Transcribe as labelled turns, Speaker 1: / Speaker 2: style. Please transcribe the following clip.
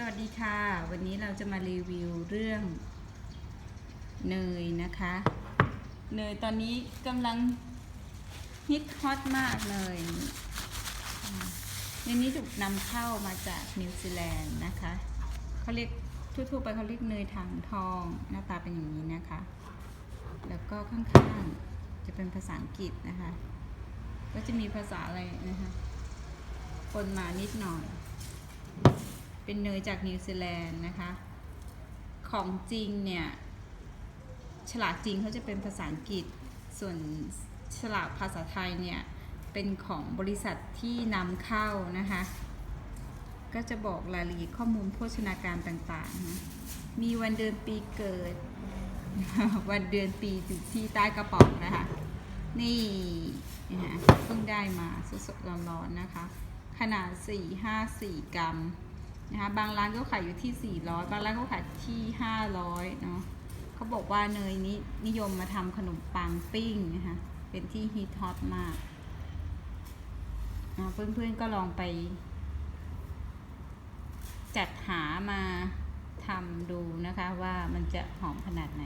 Speaker 1: สวัสดีค่ะ วันนี้เราจะมารีวิวเรื่องเนยนะคะ เนยตอนนี้กำลังฮิตฮอตมากเลยอืมเนนี้ถูกนำเข้ามาจากนิวซีแลนด์นะคะเขาเรียกทั่วๆไปเขาเรียกเนยถังทองหน้าตาเป็นอย่างนี้นะคะ แล้วก็ข้างๆจะเป็นภาษาอังกฤษนะคะ ก็จะมีภาษาอะไรนะคะปนมานิดหน่อย เป็นเนยจากนิวซีแลนด์นะคะ ของจริงเนี่ย ฉลากจริงเขาจะเป็นภาษาอังกฤษ ส่วนฉลากภาษาไทยเนี่ย เป็นของบริษัทที่นำเข้านะคะ ก็จะบอกรายละเอียดข้อมูลโภชนาการต่างๆนะมีวันเดือนปีเกิด วันเดือนปีอยู่ที่ใต้กระป๋องนะคะ นี่นะฮะเพิ่งได้มาสดๆร้อนๆนะคะ ขนาด 4-5-4 กรัม นะคะบางร้านก็ขายอยู่ที่ 400 บางร้านก็ขายที่ 500 เนาะเขาบอกว่าเนยนี้นิยมมาทำขนมปังปิ้งนะคะเป็นที่ฮิตฮอตมากอ่าเพื่อนๆก็ลองไป จัดหามาทำดูนะคะว่ามันจะหอมขนาดไหน